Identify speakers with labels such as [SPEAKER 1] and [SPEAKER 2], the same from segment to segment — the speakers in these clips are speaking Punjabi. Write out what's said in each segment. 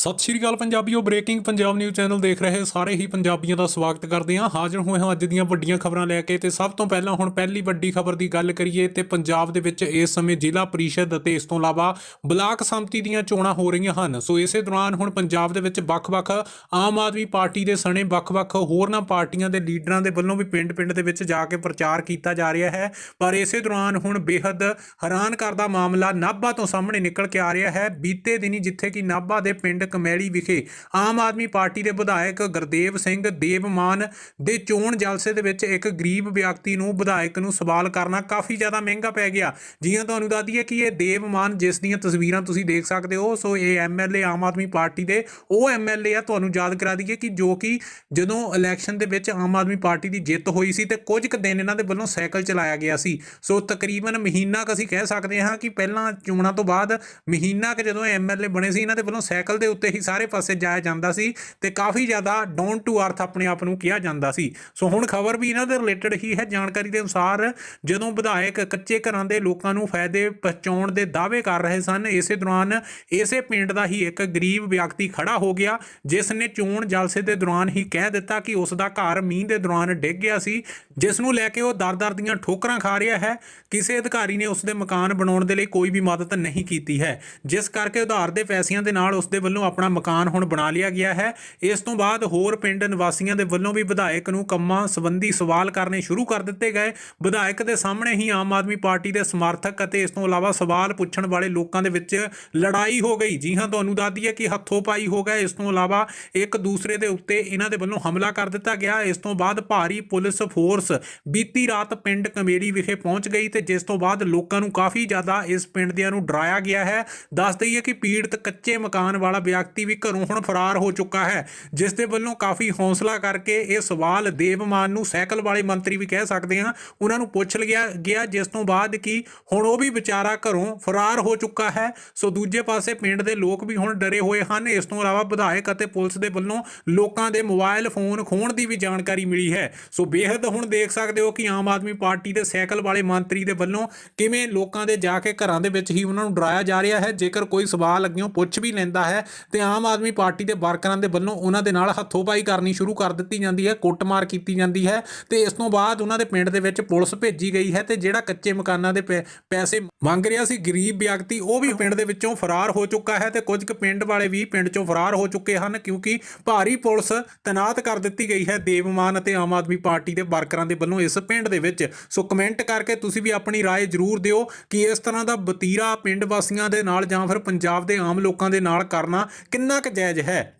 [SPEAKER 1] ਸਤਿ ਸ਼੍ਰੀ ਅਕਾਲ ਪੰਜਾਬੀਓ ਬ੍ਰੇਕਿੰਗ ਪੰਜਾਬ ਨਿਊਜ਼ ਚੈਨਲ ਦੇਖ ਰਹੇ ਸਾਰੇ ਹੀ ਪੰਜਾਬੀਆਂ ਦਾ ਸਵਾਗਤ ਕਰਦੇ ਹਾਂ। ਹਾਜ਼ਰ ਹੋਏ ਹਾਂ ਅੱਜ ਦੀਆਂ ਵੱਡੀਆਂ ਖਬਰਾਂ ਲੈ ਕੇ ਤੇ ਸਭ ਤੋਂ ਪਹਿਲਾਂ ਹੁਣ ਪਹਿਲੀ ਵੱਡੀ ਖਬਰ ਦੀ ਗੱਲ ਕਰੀਏ ਤੇ ਪੰਜਾਬ ਦੇ ਵਿੱਚ ਇਸ ਸਮੇਂ ਜ਼ਿਲ੍ਹਾ ਪਰਿਸ਼ਦ ਅਤੇ ਇਸ ਤੋਂ ਇਲਾਵਾ ਬਲਾਕ ਸੰਮਤੀ ਦੀਆਂ ਚੋਣਾਂ ਹੋ ਰਹੀਆਂ ਹਨ। ਸੋ ਇਸੇ ਦੌਰਾਨ ਹੁਣ ਪੰਜਾਬ ਦੇ ਵਿੱਚ ਵੱਖ-ਵੱਖ ਆਮ ਆਦਮੀ ਪਾਰਟੀ ਦੇ ਸਣੇ ਵੱਖ-ਵੱਖ ਹੋਰਨਾਂ ਪਾਰਟੀਆਂ ਦੇ ਲੀਡਰਾਂ ਦੇ ਵੱਲੋਂ ਵੀ ਪਿੰਡ-ਪਿੰਡ ਦੇ ਵਿੱਚ ਜਾ ਕੇ ਪ੍ਰਚਾਰ ਕੀਤਾ ਜਾ ਰਿਹਾ ਹੈ। ਪਰ ਇਸੇ ਦੌਰਾਨ ਹੁਣ ਬੇਹੱਦ ਹੈਰਾਨ ਕਰਦਾ ਮਾਮਲਾ ਨਾਭਾ ਤੋਂ ਸਾਹਮਣੇ ਨਿਕਲ ਕੇ ਆ ਰਿਹਾ ਹੈ। ਬੀਤੇ ਦਿਨੀ ਜਿੱਥੇ ਕਿ ਨਾਭਾ ਦੇ ਪਿੰਡ ਕਮੈਲੀ ਵਿਖੇ ਆਮ ਆਦਮੀ ਪਾਰਟੀ ਦੇ ਵਿਧਾਇਕ ਗੁਰਦੇਵ ਸਿੰਘ ਦੇਵਮਾਨ ਦੇ ਚੋਣ ਜਲਸੇ ਦੇ ਵਿੱਚ ਇੱਕ ਗਰੀਬ ਵਿਅਕਤੀ ਨੂੰ ਵਿਧਾਇਕ ਨੂੰ ਸਵਾਲ ਕਰਨਾ ਕਾਫੀ ਜ਼ਿਆਦਾ ਮਹਿੰਗਾ ਪੈ ਗਿਆ। ਜੀਆਂ ਤੁਹਾਨੂੰ ਦੱਸਦੀ ਹੈ ਕਿ ਇਹ ਦੇਵਮਾਨ ਜਿਸ ਦੀਆਂ ਤਸਵੀਰਾਂ ਤੁਸੀਂ ਦੇਖ ਸਕਦੇ ਹੋ, ਸੋ ਇਹ ਐਮਐਲਏ ਆਮ ਆਦਮੀ ਪਾਰਟੀ ਦੇ ਉਹ ਐਮਐਲਏ ਆ। ਤੁਹਾਨੂੰ ਯਾਦ ਕਰਾ ਦਈਏ ਕਿ ਜੋ ਕਿ ਜਦੋਂ ਇਲੈਕਸ਼ਨ ਦੇ ਵਿੱਚ ਆਮ ਆਦਮੀ ਪਾਰਟੀ ਦੀ ਜਿੱਤ ਹੋਈ ਸੀ ਤੇ ਕੁਝ ਕੁ ਦਿਨ ਇਹਨਾਂ ਦੇ ਵੱਲੋਂ ਸਾਈਕਲ ਚਲਾਇਆ ਗਿਆ ਸੀ। ਸੋ ਤਕਰੀਬਨ ਮਹੀਨਾ ਕੁ ਅਸੀਂ ਕਹਿ ਸਕਦੇ ਹਾਂ ਕਿ ਪਹਿਲਾਂ ਚੋਣਾਂ ਤੋਂ ਬਾਅਦ ਮਹੀਨਾ ਕੁ ਜਦੋਂ ਐਮਐਲਏ ਬਣੇ ਸੀ, ਇਹਨਾਂ ਦੇ ਵੱਲੋਂ ਸਾਈਕਲ ਦੇ ਉੱਤੇ ਹੀ ਸਾਰੇ ਪਾਸੇ ਜਾਇਆ ਜਾਂਦਾ ਸੀ ਤੇ ਕਾਫੀ ਜ਼ਿਆਦਾ ਡਾਊਨ ਟੂ ਅਰਥ ਆਪਣੇ ਆਪ ਨੂੰ ਕਿਹਾ ਜਾਂਦਾ ਸੀ। ਸੋ ਹੁਣ ਖਬਰ ਵੀ ਇਹਨਾਂ ਦੇ ਰਿਲੇਟਡ ਹੀ ਹੈ। ਜਾਣਕਾਰੀ ਦੇ ਅਨੁਸਾਰ ਜਦੋਂ ਵਿਧਾਇਕ ਕੱਚੇ ਘਰਾਂ ਦੇ ਲੋਕਾਂ ਨੂੰ ਫਾਇਦੇ ਪਹੁੰਚਾਉਣ ਦੇ ਦਾਅਵੇ ਕਰ ਰਹੇ ਸਨ, ਇਸੇ ਦੌਰਾਨ ਇਸੇ ਪਿੰਡ ਦਾ ਹੀ ਇੱਕ ਗਰੀਬ ਵਿਅਕਤੀ ਖੜਾ ਹੋ ਗਿਆ, ਜਿਸ ਨੇ ਚੋਣ ਜਲਸੇ ਦੇ ਦੌਰਾਨ ਹੀ ਕਹਿ ਦਿੱਤਾ ਕਿ ਉਸ ਦਾ ਘਰ ਮੀਂਹ ਦੇ ਦੌਰਾਨ ਡਿੱਗ ਗਿਆ ਸੀ, ਜਿਸ ਨੂੰ ਲੈ ਕੇ ਉਹ ਦਰ-ਦਰ ਦੀਆਂ ਠੋਕਰਾਂ ਖਾ ਰਿਹਾ ਹੈ। ਕਿਸੇ ਅਧਿਕਾਰੀ ਨੇ ਉਸ ਦੇ ਮਕਾਨ ਬਣਾਉਣ ਦੇ ਲਈ ਕੋਈ ਵੀ ਮਦਦ ਨਹੀਂ ਕੀਤੀ ਹੈ। ਜਿਸ ਕਰਕੇ ਉਧਾਰ ਦੇ ਪੈਸਿਆਂ ਦੇ ਨਾਲ ਉਸ ਦੇ ਵੱਲੋਂ ਆਪਣਾ ਮਕਾਨ ਹੁਣ ਬਣਾ ਲਿਆ ਗਿਆ ਹੈ। ਇਸ ਤੋਂ ਬਾਅਦ ਹੋਰ ਪਿੰਡ ਨਿਵਾਸੀਆਂ ਦੇ ਵੱਲੋਂ ਵੀ ਵਿਧਾਇਕ ਨੂੰ ਕੰਮਾਂ ਸੰਬੰਧੀ ਸਵਾਲ ਕਰਨੇ ਸ਼ੁਰੂ ਕਰ ਦਿੱਤੇ ਗਏ। ਵਿਧਾਇਕ ਦੇ ਸਾਹਮਣੇ ਹੀ ਆਮ ਆਦਮੀ ਪਾਰਟੀ ਦੇ ਸਮਰਥਕ ਅਤੇ ਇਸ ਤੋਂ ਇਲਾਵਾ ਸਵਾਲ ਪੁੱਛਣ ਵਾਲੇ ਲੋਕਾਂ ਦੇ ਵਿੱਚ ਲੜਾਈ ਹੋ ਗਈ। ਜੀ ਹਾਂ, ਤੁਹਾਨੂੰ ਦੱਸ ਦਈਏ ਕਿ ਹੱਥੋਂ ਪਾਈ ਹੋ ਗਿਆ। ਇਸ ਤੋਂ ਇਲਾਵਾ ਇੱਕ ਦੂਸਰੇ ਦੇ ਉੱਤੇ ਇਹਨਾਂ ਦੇ ਵੱਲੋਂ ਹਮਲਾ ਕਰ ਦਿੱਤਾ ਗਿਆ। ਇਸ ਤੋਂ ਬਾਅਦ ਭਾਰੀ ਪੁਲਿਸ ਫੋਰਸ ਬੀਤੀ ਰਾਤ ਪਿੰਡ ਕਮੇਰੀ ਵਿਖੇ ਪਹੁੰਚ ਗਈ ਤੇ ਜਿਸ ਤੋਂ ਬਾਅਦ ਲੋਕਾਂ ਨੂੰ ਕਾਫੀ ਜ਼ਿਆਦਾ ਇਸ ਪਿੰਡ ਦਿਆਂ ਨੂੰ ਡਰਾਇਆ ਗਿਆ ਹੈ। ਦੱਸ ਦਈਏ ਕਿ ਪੀੜਤ ਕੱਚੇ ਮਕਾਨ ਵਾਲਾ ਵਿਅਕਤੀ ਵਿਅਕਤੀ ਵੀ ਘਰੋਂ ਹੁਣ ਫਰਾਰ ਹੋ ਚੁੱਕਾ ਹੈ, ਜਿਸ ਦੇ ਵੱਲੋਂ ਕਾਫੀ ਹੌਸਲਾ ਕਰਕੇ ਇਹ ਸਵਾਲ ਦੇਵਮਾਨ ਨੂੰ ਸਾਈਕਲ ਵਾਲੇ ਮੰਤਰੀ ਵੀ ਕਹਿ ਸਕਦੇ ਹਾਂ, ਉਹਨਾਂ ਨੂੰ ਪੁੱਛ ਲਿਆ ਗਿਆ, ਜਿਸ ਤੋਂ ਬਾਅਦ ਕਿ ਹੁਣ ਉਹ ਵੀ ਵਿਚਾਰਾ ਘਰੋਂ ਫਰਾਰ ਹੋ ਚੁੱਕਾ ਹੈ। ਸੋ ਦੂਜੇ ਪਾਸੇ ਪਿੰਡ ਦੇ ਲੋਕ ਵੀ ਹੁਣ ਡਰੇ ਹੋਏ ਹਨ। ਇਸ ਤੋਂ ਇਲਾਵਾ ਵਿਧਾਇਕ ਅਤੇ ਪੁਲਿਸ ਦੇ ਵੱਲੋਂ ਲੋਕਾਂ ਦੇ ਮੋਬਾਈਲ ਫੋਨ ਖੋਣ ਦੀ ਵੀ ਜਾਣਕਾਰੀ ਮਿਲੀ ਹੈ। ਸੋ ਬੇਹੱਦ ਹੁਣ ਦੇਖ ਸਕਦੇ ਹੋ ਕਿ ਆਮ ਆਦਮੀ ਪਾਰਟੀ ਦੇ ਸਾਈਕਲ ਵਾਲੇ ਮੰਤਰੀ ਦੇ ਵੱਲੋਂ ਕਿਵੇਂ ਲੋਕਾਂ ਦੇ ਜਾ ਕੇ ਘਰਾਂ ਦੇ ਵਿੱਚ ਹੀ ਉਹਨਾਂ ਨੂੰ ਡਰਾਇਆ ਜਾ ਰਿਹਾ ਹੈ। ਜੇਕਰ ਕੋਈ ਸਵਾਲ ਅੱਗਿਓਂ ਪੁੱਛ ਵੀ ਲੈਂਦਾ ਹੈ ਤੇ ਆਮ ਆਦਮੀ ਪਾਰਟੀ ਦੇ ਵਰਕਰਾਂ ਦੇ ਵੱਲੋਂ ਉਹਨਾਂ ਦੇ ਨਾਲ ਹੱਥੋਂ-ਪਾਈ ਕਰਨੀ ਸ਼ੁਰੂ ਕਰ ਦਿੱਤੀ ਜਾਂਦੀ ਹੈ ਕੁੱਟਮਾਰ ਕੀਤੀ ਜਾਂਦੀ ਹੈ ਤੇ ਇਸ ਤੋਂ ਬਾਅਦ ਉਹਨਾਂ ਦੇ ਪਿੰਡ ਦੇ ਵਿੱਚ ਪੁਲਿਸ ਭੇਜੀ ਗਈ ਹੈ ਤੇ ਜਿਹੜਾ ਕੱਚੇ ਮਕਾਨਾਂ ਦੇ ਪੈ- ਪੈਸੇ ਮੰਗ ਰਿਹਾ ਸੀ ਗਰੀਬ ਵਿਅਕਤੀ ਉਹ ਵੀ ਪਿੰਡ ਦੇ ਵਿੱਚੋਂ ਫਰਾਰ ਹੋ ਚੁੱਕਾ ਹੈ ਤੇ ਕੁਝ ਕੁ ਪਿੰਡ ਵਾਲੇ ਵੀ ਪਿੰਡ ਚੋਂ ਫਰਾਰ ਹੋ ਚੁੱਕੇ ਹਨ ਕਿਉਂਕਿ ਭਾਰੀ ਪੁਲਿਸ ਤੈਨਾਤ ਕਰ ਦਿੱਤੀ ਗਈ ਹੈ ਦੇਵਮਾਨ ਅਤੇ ਆਮ ਆਦਮੀ ਪਾਰਟੀ ਦੇ ਵਰਕਰਾਂ ਦੇ ਵੱਲੋਂ ਇਸ ਪਿੰਡ ਦੇ ਵਿੱਚ ਸੋ ਕਮੈਂਟ ਕਰਕੇ ਤੁਸੀਂ ਵੀ ਆਪਣੀ رائے ਜ਼ਰੂਰ ਦਿਓ ਕਿ ਇਸ ਤਰ੍ਹਾਂ ਦਾ ਵਤੀਰਾ ਪਿੰਡ ਵਾਸੀਆਂ ਦੇ ਨਾਲ ਜਾਂ ਫਿਰ ਪੰਜਾਬ ਦੇ ਆਮ ਲੋਕਾਂ ਦੇ ਨਾਲ ਕਰਨਾ ਕਿੰਨਾ ਕੁ ਜਾਇਜ਼ ਹੈ?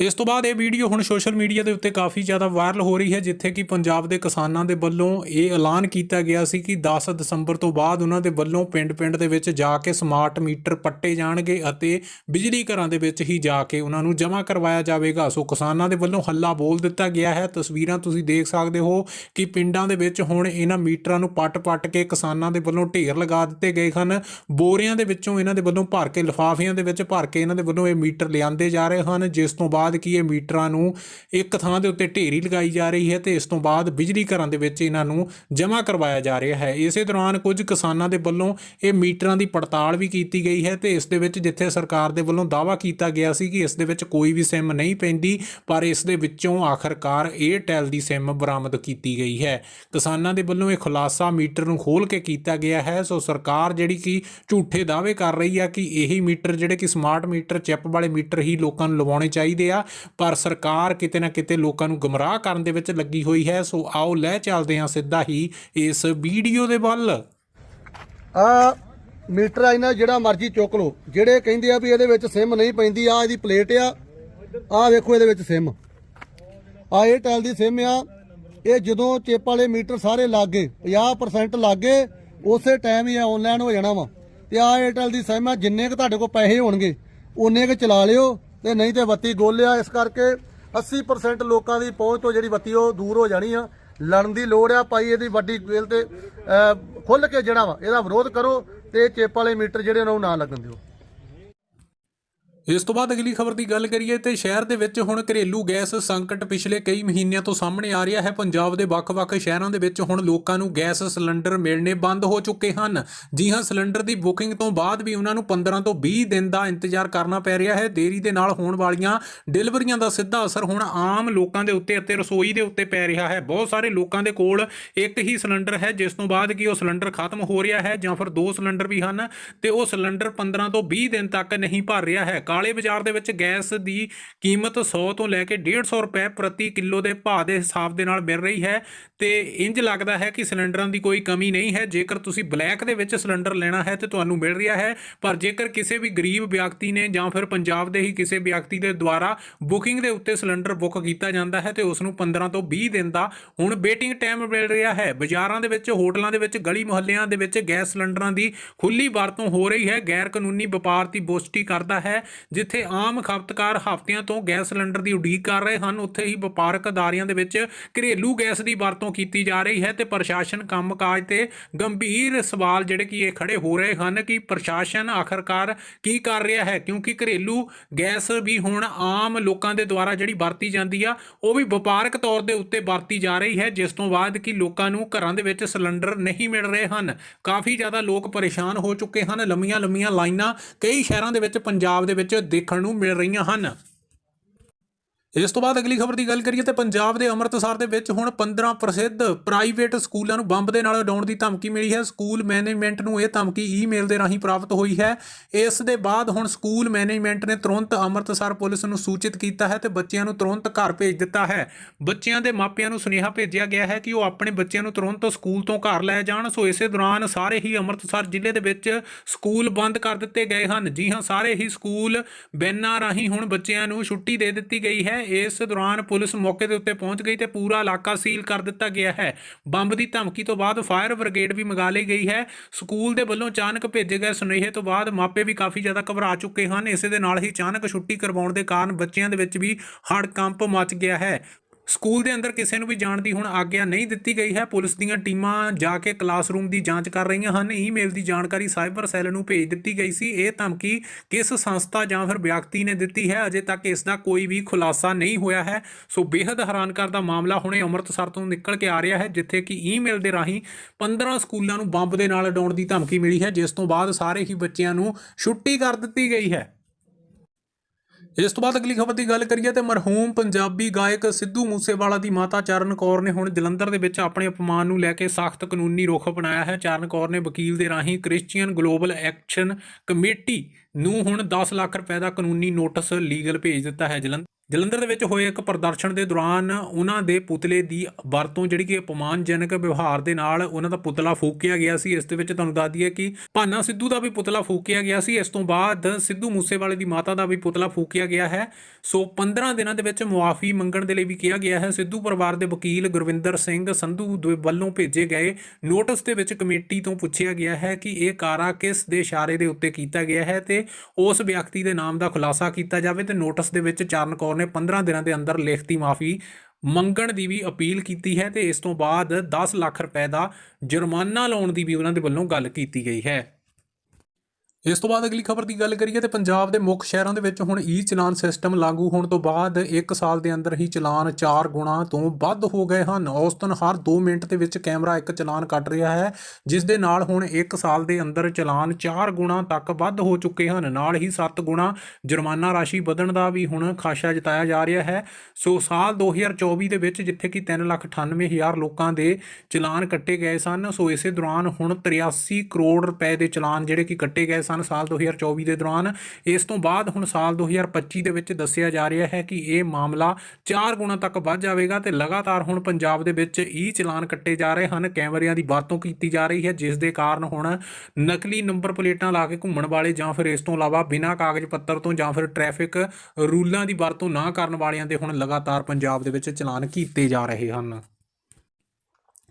[SPEAKER 1] ਇਸ ਤੋਂ ਬਾਅਦ ਇਹ ਵੀਡੀਓ ਹੁਣ ਸੋਸ਼ਲ ਮੀਡੀਆ ਦੇ ਉੱਤੇ ਕਾਫੀ ਜ਼ਿਆਦਾ ਵਾਇਰਲ ਹੋ ਰਹੀ ਹੈ, ਜਿੱਥੇ ਕਿ ਪੰਜਾਬ ਦੇ ਕਿਸਾਨਾਂ ਦੇ ਵੱਲੋਂ ਇਹ ਐਲਾਨ ਕੀਤਾ ਗਿਆ ਸੀ ਕਿ 10 ਦਸੰਬਰ ਤੋਂ ਬਾਅਦ ਉਹਨਾਂ ਦੇ ਵੱਲੋਂ ਪਿੰਡ-ਪਿੰਡ ਦੇ ਵਿੱਚ ਜਾ ਕੇ ਸਮਾਰਟ ਮੀਟਰ ਪੱਟੇ ਜਾਣਗੇ ਅਤੇ ਬਿਜਲੀ ਘਰਾਂ ਦੇ ਵਿੱਚ ਹੀ ਜਾ ਕੇ ਉਹਨਾਂ ਨੂੰ ਜਮ੍ਹਾਂ ਕਰਵਾਇਆ ਜਾਵੇਗਾ। ਸੋ ਕਿਸਾਨਾਂ ਦੇ ਵੱਲੋਂ ਹੱਲਾ ਬੋਲ ਦਿੱਤਾ ਗਿਆ ਹੈ। ਤਸਵੀਰਾਂ ਤੁਸੀਂ ਦੇਖ ਸਕਦੇ ਹੋ ਕਿ ਪਿੰਡਾਂ ਦੇ ਵਿੱਚ ਹੁਣ ਇਹਨਾਂ ਮੀਟਰਾਂ ਨੂੰ ਪੱਟ-ਪੱਟ ਕੇ ਕਿਸਾਨਾਂ ਦੇ ਵੱਲੋਂ ਢੇਰ ਲਗਾ ਦਿੱਤੇ ਗਏ ਹਨ। ਬੋਰਿਆਂ ਦੇ ਵਿੱਚੋਂ ਇਹਨਾਂ ਦੇ ਵੱਲੋਂ ਭਰ ਕੇ, ਲਿਫਾਫਿਆਂ ਦੇ ਵਿੱਚ ਭਰ ਕੇ ਇਹਨਾਂ ਦੇ ਵੱਲੋਂ ਇਹ ਮੀਟਰ ਲਿਆਂਦੇ ਜਾ ਰਹੇ ਹਨ, ਜਿਸ ਤੋਂ ਬਾਅਦ ਬਾਅਦ ਕੀ ਇਹ ਮੀਟਰਾਂ ਨੂੰ ਇੱਕ ਥਾਂ ਦੇ ਉੱਤੇ ਢੇਰੀ ਲਗਾਈ ਜਾ ਰਹੀ ਹੈ ਤੇ ਇਸ ਤੋਂ ਬਾਅਦ ਬਿਜਲੀ ਘਰਾਂ ਦੇ ਵਿੱਚ ਇਹਨਾਂ ਨੂੰ ਜਮ੍ਹਾਂ ਕਰਵਾਇਆ ਜਾ ਰਿਹਾ ਹੈ। ਇਸੇ ਦੌਰਾਨ ਕੁਝ ਕਿਸਾਨਾਂ ਦੇ ਵੱਲੋਂ ਇਹ ਮੀਟਰਾਂ ਦੀ ਪੜਤਾਲ ਵੀ ਕੀਤੀ ਗਈ ਹੈ ਤੇ ਇਸ ਦੇ ਵਿੱਚ ਜਿੱਥੇ ਸਰਕਾਰ ਦੇ ਵੱਲੋਂ ਦਾਅਵਾ ਕੀਤਾ ਗਿਆ ਸੀ ਕਿ ਇਸ ਦੇ ਵਿੱਚ ਕੋਈ ਵੀ ਸਿਮ ਨਹੀਂ ਪੈਂਦੀ, ਪਰ ਇਸ ਦੇ ਵਿੱਚੋਂ ਆਖਰਕਾਰ 에ਅਰਟੈਲ ਦੀ ਸਿਮ ਬਰਾਮਦ ਕੀਤੀ ਗਈ ਹੈ। ਕਿਸਾਨਾਂ ਦੇ ਵੱਲੋਂ ਇਹ ਖੁਲਾਸਾ ਮੀਟਰ ਨੂੰ ਖੋਲ ਕੇ ਕੀਤਾ ਗਿਆ ਹੈ। ਸੋ ਸਰਕਾਰ ਜਿਹੜੀ ਕਿ ਝੂਠੇ ਦਾਅਵੇ ਕਰ ਰਹੀ ਹੈ ਕਿ ਇਹੀ ਮੀਟਰ ਜਿਹੜੇ ਕਿ ਸਮਾਰਟ ਮੀਟਰ ਚਿਪ ਵਾਲੇ ਮੀਟਰ ਹੀ ਲੋਕਾਂ ਨੂੰ ਲਵਾਉਣੇ ਚਾਹੀਦੇ ਆ ਪਰ ਸਰਕਾਰ ਕਿਤੇ ਨਾ ਕਿਤੇ ਲੋਕਾਂ ਨੂੰ ਗਮਰਾਹ ਕਰਨ ਦੇ ਵਿੱਚ ਲੱਗੀ ਹੋਈ ਹੈ। ਸੋ ਆਓ ਲੈ ਚੱਲਦੇ ਹਾਂ ਸਿੱਧਾ ਹੀ ਇਸ ਵੀਡੀਓ ਦੇ ਵੱਲ।
[SPEAKER 2] ਆ, ਮੀਟਰ ਆ ਇਹਨਾਂ, ਜਿਹੜਾ ਮਰਜ਼ੀ ਚੁੱਕ ਲਓ। ਜਿਹੜੇ ਕਹਿੰਦੇ ਆ ਵੀ ਇਹਦੇ ਵਿੱਚ ਸਿਮ ਨਹੀਂ ਪੈਂਦੀ, ਆ ਇਹਦੀ ਪਲੇਟ ਆ। ਆ ਵੇਖੋ ਇਹਦੇ ਵਿੱਚ ਸਿਮ। ਆ ਇਹ ਦੀ ਸਿਮ ਆ। ਇਹ ਜਦੋਂ ਚਿੱਪ ਵਾਲੇ ਮੀਟਰ ਸਾਰੇ ਲੱਗ ਗਏ 50% ਲੱਗ ਗਏ ਉਸੇ ਟਾਈਮ ਹੀ ਆਨਲਾਈਨ ਹੋ ਜਾਣਾ ਵਾ। ਤੇ ਆ ਏਅਰਟੈਲ ਦੀ ਸਿਮ ਆ, ਜਿੰਨੇ ਕੁ ਤੁਹਾਡੇ ਕੋਲ ਪੈਸੇ ਹੋਣਗੇ ਉਨੇ ਕੁ ਚਲਾ ਲਿਓ। ਤੇ ਨਹੀਂ ਤੇ ਬੱਤੀ ਗੋਲਿਆ ਇਸ ਕਰਕੇ 80% ਲੋਕਾਂ ਦੀ ਪਹੁੰਚ ਤੋਂ ਜਿਹੜੀ ਬੱਤੀ ਉਹ ਦੂਰ ਹੋ ਜਾਣੀ ਆ। ਲੜਨ ਦੀ ਲੋੜ ਆ ਭਾਈ, ਇਹਦੀ ਵੱਡੀ ਗੇਲ ਤੇ ਖੁੱਲ ਕੇ ਜਿਹੜਾ ਵਾ। ਇਹਦਾ ਵਿਰੋਧ ਕਰੋ ਤੇ ਚੇਪ ਵਾਲੇ ਮੀਟਰ ਜਿਹੜੇ ਉਹਨਾਂ ਨੂੰ ਨਾ ਲੱਗਣ ਦਿਓ।
[SPEAKER 1] ਇਸ ਤੋਂ ਬਾਅਦ ਅਗਲੀ ਖਬਰ ਦੀ ਗੱਲ ਕਰੀਏ ਤੇ ਸ਼ਹਿਰ ਦੇ ਵਿੱਚ ਹੁਣ ਘਰੇਲੂ ਗੈਸ ਸੰਕਟ ਪਿਛਲੇ ਕਈ ਮਹੀਨਿਆਂ ਤੋਂ ਸਾਹਮਣੇ ਆ ਰਿਹਾ ਹੈ। ਪੰਜਾਬ ਦੇ ਵੱਖ-ਵੱਖ ਸ਼ਹਿਰਾਂ ਦੇ ਵਿੱਚ ਹੁਣ ਲੋਕਾਂ ਨੂੰ ਗੈਸ ਸਿਲੰਡਰ ਮਿਲਣੇ ਬੰਦ ਹੋ ਚੁੱਕੇ ਹਨ। ਜੀ ਹਾਂ, ਸਿਲੰਡਰ ਦੀ ਬੁਕਿੰਗ ਤੋਂ ਬਾਅਦ ਵੀ ਉਹਨਾਂ ਨੂੰ 15 ਤੋਂ 20 ਦਿਨ ਦਾ ਇੰਤਜ਼ਾਰ ਕਰਨਾ ਪੈ ਰਿਹਾ ਹੈ। ਦੇਰੀ ਦੇ ਨਾਲ ਹੋਣ ਵਾਲੀਆਂ ਡਿਲੀਵਰੀਆਂ ਦਾ ਸਿੱਧਾ ਅਸਰ ਹੁਣ ਆਮ ਲੋਕਾਂ ਦੇ ਉੱਤੇ ਅਤੇ ਰਸੋਈ ਦੇ ਉੱਤੇ ਪੈ ਰਿਹਾ ਹੈ। ਬਹੁਤ ਸਾਰੇ ਲੋਕਾਂ ਦੇ ਕੋਲ ਇੱਕ ਹੀ ਸਿਲੰਡਰ ਹੈ, ਜਿਸ ਤੋਂ ਬਾਅਦ ਕਿ ਉਹ ਸਿਲੰਡਰ ਖਤਮ ਹੋ ਰਿਹਾ ਹੈ ਜਾਂ ਫਿਰ ਦੋ ਸਿਲੰਡਰ ਵੀ ਹਨ ਤੇ ਉਹ ਸਿਲੰਡਰ 15 ਤੋਂ 20 ਦਿਨ ਤੱਕ ਨਹੀਂ ਭਰ ਰਿਹਾ ਹੈ। ਕਾਲੇ ਬਾਜ਼ਾਰ ਦੇ ਵਿੱਚ ਗੈਸ ਦੀ ਕੀਮਤ 100 ਤੋਂ ਲੈ ਕੇ 150 ਰੁਪਏ ਪ੍ਰਤੀ ਕਿਲੋ ਦੇ ਭਾਅ ਦੇ ਹਿਸਾਬ ਦੇ ਨਾਲ ਮਿਲ ਰਹੀ ਹੈ ਤੇ ਇੰਜ ਲੱਗਦਾ ਹੈ ਕਿ ਸਿਲੰਡਰਾਂ ਦੀ ਕੋਈ ਕਮੀ ਨਹੀਂ ਹੈ। ਜੇਕਰ ਤੁਸੀਂ ਬਲੈਕ ਦੇ ਵਿੱਚ ਸਿਲੰਡਰ ਲੈਣਾ ਹੈ ਤੇ ਤੁਹਾਨੂੰ ਮਿਲ ਰਿਹਾ ਹੈ, ਪਰ ਜੇਕਰ ਕਿਸੇ ਵੀ ਗਰੀਬ ਵਿਅਕਤੀ ਨੇ ਜਾਂ ਫਿਰ ਪੰਜਾਬ ਦੇ ਹੀ ਕਿਸੇ ਵਿਅਕਤੀ ਦੇ ਦੁਆਰਾ ਬੁਕਿੰਗ ਦੇ ਉੱਤੇ ਸਿਲੰਡਰ ਬੁੱਕ ਕੀਤਾ ਜਾਂਦਾ ਹੈ ਤੇ ਉਸ ਨੂੰ 15 ਤੋਂ 20 ਦਿਨ ਦਾ ਹੁਣ ਵੇਟਿੰਗ ਟਾਈਮ ਮਿਲ ਰਿਹਾ ਹੈ। ਬਾਜ਼ਾਰਾਂ ਦੇ ਵਿੱਚ, ਹੋਟਲਾਂ ਦੇ ਵਿੱਚ, ਗਲੀ ਮੁਹੱਲਿਆਂ ਦੇ ਵਿੱਚ ਗੈਸ ਸਿਲੰਡਰਾਂ ਦੀ ਖੁੱਲੀ ਵਰਤੋਂ ਹੋ ਰਹੀ ਹੈ। ਗੈਰ ਕਾਨੂੰਨੀ ਵਪਾਰ ਦੀ ਬੋਸ਼ਟੀ ਕਰਦਾ ਹੈ। ਜਿੱਥੇ ਆਮ ਖਪਤਕਾਰ ਹਫ਼ਤਿਆਂ ਤੋਂ ਗੈਸ ਸਿਲੰਡਰ ਦੀ ਉਡੀਕ ਕਰ ਰਹੇ ਹਨ, ਉੱਥੇ ਹੀ ਵਪਾਰਕ ਅਦਾਰਿਆਂ ਦੇ ਵਿੱਚ ਘਰੇਲੂ ਗੈਸ ਦੀ ਵਰਤੋਂ ਕੀਤੀ ਜਾ ਰਹੀ ਹੈ ਤੇ ਪ੍ਰਸ਼ਾਸਨ ਕੰਮਕਾਜ ਤੇ ਗੰਭੀਰ ਸਵਾਲ ਜਿਹੜੇ ਕਿ ਇਹ ਖੜੇ ਹੋ ਰਹੇ ਹਨ ਕਿ ਪ੍ਰਸ਼ਾਸਨ ਆਖਰਕਾਰ ਕੀ ਕਰ ਰਿਹਾ ਹੈ, ਕਿਉਂਕਿ ਘਰੇਲੂ ਗੈਸ ਵੀ ਹੁਣ ਆਮ ਲੋਕਾਂ ਦੇ ਦੁਆਰਾ ਜਿਹੜੀ ਵਰਤੀ ਜਾਂਦੀ ਆ, ਉਹ ਵੀ ਵਪਾਰਕ ਤੌਰ ਦੇ ਉੱਤੇ ਵਰਤੀ ਜਾ ਰਹੀ ਹੈ, ਜਿਸ ਤੋਂ ਬਾਅਦ ਕਿ ਲੋਕਾਂ ਨੂੰ ਘਰਾਂ ਦੇ ਵਿੱਚ ਸਿਲੰਡਰ ਨਹੀਂ ਮਿਲ ਰਹੇ ਹਨ। ਕਾਫੀ ਜ਼ਿਆਦਾ ਲੋਕ ਪਰੇਸ਼ਾਨ ਹੋ ਚੁੱਕੇ ਹਨ ਲੰਮੀਆਂ ਲੰਮੀਆਂ ਲਾਈਨਾਂ ਕਈ ਸ਼ਹਿਰਾਂ ਦੇ ਵਿੱਚ, ਪੰਜਾਬ ਦੇ ਵਿੱਚ ਵਿੱਚ ਦੇਖਣ ਨੂੰ ਮਿਲ ਰਹੀਆਂ ਹਨ। ਇਸ ਤੋਂ ਬਾਅਦ ਅਗਲੀ ਖਬਰ ਦੀ ਗੱਲ ਕਰੀਏ ਤੇ ਪੰਜਾਬ ਦੇ ਅੰਮ੍ਰਿਤਸਰ ਦੇ ਵਿੱਚ ਹੁਣ 15 ਪ੍ਰਸਿੱਧ ਪ੍ਰਾਈਵੇਟ ਸਕੂਲਾਂ ਨੂੰ ਬੰਬ ਦੇ ਨਾਲ ਉਡਾਉਣ ਦੀ ਧਮਕੀ ਮਿਲੀ ਹੈ। ਸਕੂਲ ਮੈਨੇਜਮੈਂਟ ਨੂੰ ਇਹ ਧਮਕੀ ਈਮੇਲ ਦੇ ਰਾਹੀਂ ਪ੍ਰਾਪਤ ਹੋਈ ਹੈ। ਇਸ ਦੇ ਬਾਅਦ ਹੁਣ ਸਕੂਲ ਮੈਨੇਜਮੈਂਟ ਨੇ ਤੁਰੰਤ ਅੰਮ੍ਰਿਤਸਰ ਪੁਲਿਸ ਨੂੰ ਸੂਚਿਤ ਕੀਤਾ ਹੈ ਤੇ ਬੱਚਿਆਂ ਨੂੰ ਤੁਰੰਤ ਘਰ ਭੇਜ ਦਿੱਤਾ ਹੈ। ਬੱਚਿਆਂ ਦੇ ਮਾਪਿਆਂ ਨੂੰ ਸੁਨੇਹਾ ਭੇਜਿਆ ਗਿਆ ਹੈ ਕਿ ਉਹ ਆਪਣੇ ਬੱਚਿਆਂ ਨੂੰ ਤੁਰੰਤ ਸਕੂਲ ਤੋਂ ਘਰ ਲੈ ਜਾਣ। ਸੋ ਇਸੇ ਦੌਰਾਨ ਸਾਰੇ ਹੀ ਅੰਮ੍ਰਿਤਸਰ ਜ਼ਿਲ੍ਹੇ ਦੇ ਵਿੱਚ ਸਕੂਲ ਬੰਦ ਕਰ ਦਿੱਤੇ ਗਏ ਹਨ। ਜੀ ਹਾਂ, ਸਾਰੇ ਹੀ ਸਕੂਲ ਬੈਨਾਂ ਰਾਹੀਂ ਹੁਣ ਬੱਚਿਆਂ ਨੂੰ ਛੁੱਟੀ ਦੇ ਦਿੱਤੀ ਗਈ ਹੈ। ਇਸ ਦੌਰਾਨ ਪੁਲਿਸ ਮੌਕੇ ਦੇ ਉੱਤੇ ਪਹੁੰਚ ਗਈ ਤੇ ਪੂਰਾ ਇਲਾਕਾ ਸੀਲ ਕਰ ਦਿੱਤਾ ਗਿਆ ਹੈ। ਬੰਬ ਦੀ ਧਮਕੀ ਤੋਂ ਬਾਅਦ ਫਾਇਰ ਬ੍ਰਿਗੇਡ ਵੀ ਮੰਗਾ ਲਈ ਗਈ ਹੈ। ਸਕੂਲ ਦੇ ਵੱਲੋਂ ਅਚਾਨਕ ਭੇਜੇ ਗਏ ਸੁਨੇਹੇ ਤੋਂ ਬਾਅਦ ਮਾਪੇ ਵੀ ਕਾਫੀ ਜ਼ਿਆਦਾ ਘਬਰਾ ਚੁੱਕੇ ਹਨ। ਇਸੇ ਦੇ ਨਾਲ ਹੀ ਅਚਾਨਕ ਛੁੱਟੀ ਕਰਵਾਉਣ ਦੇ ਕਾਰਨ ਬੱਚਿਆਂ ਦੇ ਵਿੱਚ ਵੀ ਹੜਕੰਪ ਮਚ ਗਿਆ ਹੈ। ਸਕੂਲ ਦੇ ਅੰਦਰ ਕਿਸੇ ਨੂੰ ਵੀ ਜਾਣ ਦੀ ਹੁਣ ਆਗਿਆ ਨਹੀਂ ਦਿੱਤੀ ਗਈ ਹੈ। ਪੁਲਿਸ ਦੀਆਂ ਟੀਮਾਂ ਜਾ ਕੇ ਕਲਾਸਰੂਮ ਦੀ ਜਾਂਚ ਕਰ ਰਹੀਆਂ ਹਨ। ਈਮੇਲ ਦੀ ਜਾਣਕਾਰੀ ਸਾਈਬਰ ਸੈੱਲ ਨੂੰ ਭੇਜ ਦਿੱਤੀ ਗਈ ਸੀ। ਇਹ ਧਮਕੀ ਕਿਸ ਸੰਸਥਾ ਜਾਂ ਫਿਰ ਵਿਅਕਤੀ ਨੇ ਦਿੱਤੀ ਹੈ? ਅਜੇ ਤੱਕ ਇਸ ਦਾ ਕੋਈ ਵੀ ਖੁਲਾਸਾ ਨਹੀਂ ਹੋਇਆ ਹੈ। ਸੋ ਬੇहद ਹੈਰਾਨ ਕਰਦਾ ਮਾਮਲਾ ਹੁਣੇ ਅੰਮ੍ਰਿਤਸਰ ਤੋਂ ਨਿਕਲ ਕੇ ਆ ਰਿਹਾ ਹੈ, ਜਿੱਥੇ ਕਿ ਈਮੇਲ ਦੇ ਰਾਹੀਂ 15 ਸਕੂਲਾਂ ਨੂੰ ਬੰਬ ਦੇ ਨਾਲ ਉਡਾਉਣ ਦੀ ਧਮਕੀ ਮਿਲੀ ਹੈ, ਜਿਸ ਤੋਂ ਬਾਅਦ ਸਾਰੇ ਹੀ ਬੱਚਿਆਂ ਨੂੰ ਛੁੱਟੀ ਕਰ ਦਿੱਤੀ ਗਈ ਹੈ। ਇਸ ਤੋਂ ਬਾਅਦ ਅਗਲੀ ਖਬਰ ਦੀ ਗੱਲ ਕਰੀਏ ਤੇ ਮਰਹੂਮ ਪੰਜਾਬੀ ਗਾਇਕ ਸਿੱਧੂ ਮੂਸੇਵਾਲਾ ਦੀ ਮਾਤਾ ਚਰਨ ਕੌਰ ਨੇ ਹੁਣ ਜਲੰਧਰ ਦੇ ਵਿੱਚ ਆਪਣੇ ਅਪਮਾਨ ਨੂੰ ਲੈ ਕੇ ਸਖਤ ਕਾਨੂੰਨੀ ਰੁਖ ਅਪਣਾਇਆ ਹੈ। ਚਰਨ ਕੌਰ ਨੇ ਵਕੀਲ ਦੇ ਰਾਹੀਂ ਕ੍ਰਿਸਚੀਅਨ ਗਲੋਬਲ ਐਕਸ਼ਨ ਕਮੇਟੀ ਨੂੰ ਹੁਣ 10 ਲੱਖ ਰੁਪਏ ਦਾ ਕਾਨੂੰਨੀ ਨੋਟਿਸ ਲੀਗਲ ਭੇਜ ਦਿੱਤਾ ਹੈ ਜਲੰਧਰ। ਜਲੰਧਰ ਦੇ ਵਿੱਚ ਹੋਏ ਇੱਕ ਪ੍ਰਦਰਸ਼ਨ ਦੇ ਦੌਰਾਨ ਉਹਨਾਂ ਦੇ ਪੁਤਲੇ ਦੀ ਵਰਤੋਂ ਜਿਹੜੀ ਕਿ ਅਪਮਾਨਜਨਕ ਵਿਵਹਾਰ ਦੇ ਨਾਲ ਉਹਨਾਂ ਦਾ ਪੁਤਲਾ ਫੂਕਿਆ ਗਿਆ ਸੀ। ਇਸ ਦੇ ਵਿੱਚ ਤੁਹਾਨੂੰ ਦੱਸ ਦਈਏ ਕਿ ਭਾਨਾ ਸਿੱਧੂ ਦਾ ਵੀ ਪੁਤਲਾ ਫੂਕਿਆ ਗਿਆ ਸੀ। ਇਸ ਤੋਂ ਬਾਅਦ ਸਿੱਧੂ ਮੂਸੇਵਾਲੇ ਦੀ ਮਾਤਾ ਦਾ ਵੀ ਪੁਤਲਾ ਫੂਕਿਆ ਗਿਆ ਹੈ। ਸੋ 15 ਦਿਨਾਂ ਦੇ ਵਿੱਚ ਮੁਆਫੀ ਮੰਗਣ ਦੇ ਲਈ ਵੀ ਕਿਹਾ ਗਿਆ ਹੈ। ਸਿੱਧੂ ਪਰਿਵਾਰ ਦੇ ਵਕੀਲ ਗੁਰਵਿੰਦਰ ਸਿੰਘ ਸੰਧੂ ਦੇ ਵੱਲੋਂ ਭੇਜੇ ਗਏ ਨੋਟਿਸ ਦੇ ਵਿੱਚ ਕਮੇਟੀ ਤੋਂ ਪੁੱਛਿਆ ਗਿਆ ਹੈ ਕਿ ਇਹ ਕਾਰਾ ਕਿਸ ਦੇ ਇਸ਼ਾਰੇ ਦੇ ਉੱਤੇ ਕੀਤਾ ਗਿਆ ਹੈ ਤੇ ਉਸ ਵਿਅਕਤੀ ਦੇ ਨਾਮ ਦਾ ਖੁਲਾਸਾ ਕੀਤਾ ਜਾਵੇ ਤੇ ਨੋਟਿਸ ਦੇ ਵਿੱਚ ਚਰਨ ਕੌਰ ਨੇ 15 ਦਿਨਾਂ ਦੇ ਅੰਦਰ ਲਿਖਤੀ ਮਾਫੀ ਮੰਗਣ ਦੀ ਵੀ ਅਪੀਲ ਕੀਤੀ ਹੈ ਤੇ ਇਸ ਤੋਂ ਬਾਅਦ 10 ਲੱਖ ਰੁਪਏ ਦਾ ਜੁਰਮਾਨਾ ਲਾਉਣ ਦੀ ਵੀ ਉਹਨਾਂ ਦੇ ਵੱਲੋਂ ਗੱਲ ਕੀਤੀ ਗਈ ਹੈ। ਇਸ ਤੋਂ ਬਾਅਦ ਅਗਲੀ ਖਬਰ ਦੀ ਗੱਲ ਕਰੀਏ ਤੇ ਪੰਜਾਬ ਦੇ ਮੁੱਖ ਸ਼ਹਿਰਾਂ ਦੇ ਵਿੱਚ ਹੁਣ ਈ ਚਲਾਨ ਸਿਸਟਮ ਲਾਗੂ ਹੋਣ ਤੋਂ ਬਾਅਦ 1 ਸਾਲ ਦੇ ਅੰਦਰ ਹੀ ਚਲਾਨ 4 ਗੁਣਾ ਤੋਂ ਵੱਧ ਹੋ ਗਏ ਹਨ। ਔਸਤਨ ਹਰ 2 ਮਿੰਟ ਦੇ ਵਿੱਚ ਕੈਮਰਾ ਇੱਕ ਚਲਾਨ ਕੱਟ ਰਿਹਾ ਹੈ, ਜਿਸ ਦੇ ਨਾਲ ਹੁਣ 1 ਸਾਲ ਦੇ ਅੰਦਰ ਚਲਾਨ 4 ਗੁਣਾ ਤੱਕ ਵੱਧ ਹੋ ਚੁੱਕੇ ਹਨ। ਨਾਲ ਹੀ 7 ਗੁਣਾ ਜੁਰਮਾਨਾ ਰਾਸ਼ੀ ਵਧਣ ਦਾ ਵੀ ਹੁਣ ਖਾਸ਼ਾ ਜਤਾਇਆ ਜਾ ਰਿਹਾ ਹੈ। ਸੋ ਸਾਲ 2024 ਦੇ ਵਿੱਚ ਜਿੱਥੇ ਕਿ 398000 ਲੋਕਾਂ ਦੇ ਚਲਾਨ ਕੱਟੇ ਗਏ ਸਨ, ਸੋ ਇਸੇ ਦੌਰਾਨ ਹੁਣ 83 ਕਰੋੜ ਰੁਪਏ ਦੇ ਚਲਾਨ ਜਿਹੜੇ ਕਿ ਕੱਟੇ ਗਏ ਸਨ ਸਾਲ 2024 ਦੇ ਦੌਰਾਨ। ਇਸ ਤੋਂ ਬਾਅਦ ਹੁਣ ਸਾਲ 2025 ਦੇ ਵਿੱਚ ਦੱਸਿਆ ਜਾ ਰਿਹਾ ਹੈ ਕਿ ਇਹ ਮਾਮਲਾ 4 ਗੁਣਾ ਤੱਕ ਵੱਧ ਜਾਵੇਗਾ ਤੇ ਲਗਾਤਾਰ ਹੁਣ ਪੰਜਾਬ ਦੇ ਵਿੱਚ ਈ ਚਲਾਨ ਕੱਟੇ ਜਾ ਰਹੇ ਹਨ। ਕੈਮਰਿਆਂ ਦੀ ਵਰਤੋਂ ਕੀਤੀ ਜਾ ਰਹੀ ਹੈ, ਜਿਸ ਦੇ ਕਾਰਨ ਹੁਣ ਨਕਲੀ ਨੰਬਰ ਪਲੇਟਾਂ ਲਾ ਕੇ ਘੁੰਮਣ ਵਾਲੇ ਜਾਂ ਫਿਰ ਇਸ ਤੋਂ ਇਲਾਵਾ ਬਿਨਾਂ ਕਾਗਜ਼ ਪੱਤਰ ਤੋਂ ਜਾਂ ਫਿਰ ਟ੍ਰੈਫਿਕ ਰੂਲਾਂ ਦੀ ਵਰਤੋਂ ਨਾ ਕਰਨ ਵਾਲਿਆਂ ਦੇ ਹੁਣ ਲਗਾਤਾਰ ਪੰਜਾਬ ਦੇ ਵਿੱਚ ਚਲਾਨ ਕੀਤੇ ਜਾ ਰਹੇ ਹਨ।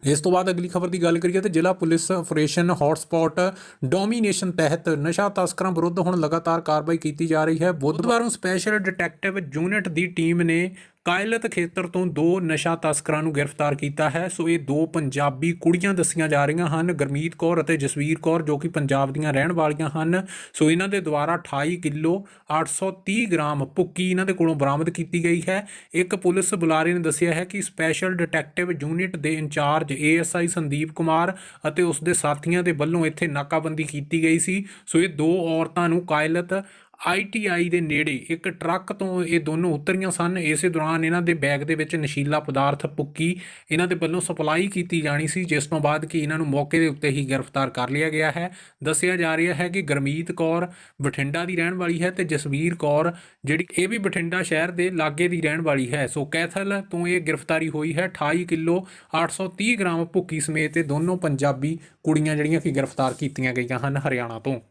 [SPEAKER 1] ਇਸ ਤੋਂ ਬਾਅਦ ਅਗਲੀ ਖਬਰ ਦੀ ਗੱਲ ਕਰੀਏ ਤੇ ਜ਼ਿਲ੍ਹਾ ਪੁਲਿਸ ਆਪਰੇਸ਼ਨ ਹੌਟਸਪੌਟ ਡੋਮੀਨੇਸ਼ਨ ਤਹਿਤ ਨਸ਼ਾ ਤਸਕਰਾਂ ਵਿਰੁੱਧ ਹੁਣ ਲਗਾਤਾਰ ਕਾਰਵਾਈ ਕੀਤੀ ਜਾ ਰਹੀ ਹੈ। ਬੁੱਧਵਾਰ ਨੂੰ ਸਪੈਸ਼ਲ ਡਿਟੈਕਟਿਵ ਯੂਨਿਟ ਦੀ ਟੀਮ ਨੇ ਕਾਇਲਤ ਖੇਤਰ ਤੋਂ ਦੋ ਨਸ਼ਾ ਤਸਕਰਾਂ ਨੂੰ ਗ੍ਰਿਫਤਾਰ ਕੀਤਾ ਹੈ। ਸੋ ਇਹ ਦੋ ਪੰਜਾਬੀ ਕੁੜੀਆਂ ਦੱਸੀਆਂ ਜਾ ਰਹੀਆਂ ਹਨ, ਗਰਮੀਤ ਕੌਰ ਅਤੇ ਜਸਵੀਰ ਕੌਰ, ਜੋ ਕਿ ਪੰਜਾਬ ਦੀਆਂ ਰਹਿਣ ਵਾਲੀਆਂ ਹਨ। ਸੋ ਇਹਨਾਂ ਦੇ ਦੁਆਰਾ 28 ਕਿਲੋ 830 ਗ੍ਰਾਮ ਭੁੱਕੀ ਇਹਨਾਂ ਦੇ ਕੋਲੋਂ ਬਰਾਮਦ ਕੀਤੀ ਗਈ ਹੈ। ਇੱਕ ਪੁਲਿਸ ਬੁਲਾਰੇ ਨੇ ਦੱਸਿਆ ਹੈ ਕਿ ਸਪੈਸ਼ਲ ਡਿਟੈਕਟਿਵ ਯੂਨਿਟ ਦੇ in charge ASI Sandeep Kumar ਅਤੇ ਉਸ ਦੇ ਸਾਥੀਆਂ ਦੇ ਵੱਲੋਂ ਇੱਥੇ ਨਾਕਾਬੰਦੀ ਕੀਤੀ ਗਈ ਸੀ। ਸੋ ਇਹ ਦੋ ਔਰਤਾਂ ਨੂੰ ਕਾਇਲਤ ਆਈਟੀਆਈ ਦੇ ਨੇੜੇ ਇੱਕ ਟਰੱਕ ਤੋਂ ਇਹ ਦੋਨੋਂ ਉਤਰੀਆਂ ਸਨ। ਇਸੇ ਦੌਰਾਨ ਇਹਨਾਂ ਦੇ ਬੈਗ ਦੇ ਵਿੱਚ ਨਸ਼ੀਲਾ ਪਦਾਰਥ ਪੁੱਕੀ ਇਹਨਾਂ ਦੇ ਵੱਲੋਂ ਸਪਲਾਈ ਕੀਤੀ ਜਾਣੀ ਸੀ, ਜਿਸ ਤੋਂ ਬਾਅਦ ਕਿ ਇਹਨਾਂ ਨੂੰ ਮੌਕੇ ਦੇ ਉੱਤੇ ਹੀ ਗ੍ਰਿਫਤਾਰ ਕਰ ਲਿਆ ਗਿਆ ਹੈ। ਦੱਸਿਆ ਜਾ ਰਿਹਾ ਹੈ ਕਿ ਗਰਮੀਤ ਕੌਰ ਬਠਿੰਡਾ ਦੀ ਰਹਿਣ ਵਾਲੀ ਹੈ ਤੇ ਜਸਵੀਰ ਕੌਰ, ਜਿਹੜੀ ਇਹ ਵੀ ਬਠਿੰਡਾ ਸ਼ਹਿਰ ਦੇ ਲਾਗੇ ਦੀ ਰਹਿਣ ਵਾਲੀ ਹੈ। ਸੋ ਕੈਥਲ ਤੋਂ ਇਹ ਗ੍ਰਿਫਤਾਰੀ ਹੋਈ ਹੈ। 28 ਕਿਲੋ 830 ਗ੍ਰਾਮ ਭੁੱਕੀ ਸਮੇਤ ਇਹ ਦੋਨੋਂ ਪੰਜਾਬੀ ਕੁੜੀਆਂ ਜਿਹੜੀਆਂ ਕਿ ਗ੍ਰਿਫਤਾਰ ਕੀਤੀਆਂ ਗਈਆਂ ਹਨ ਹਰਿਆਣਾ ਤੋਂ।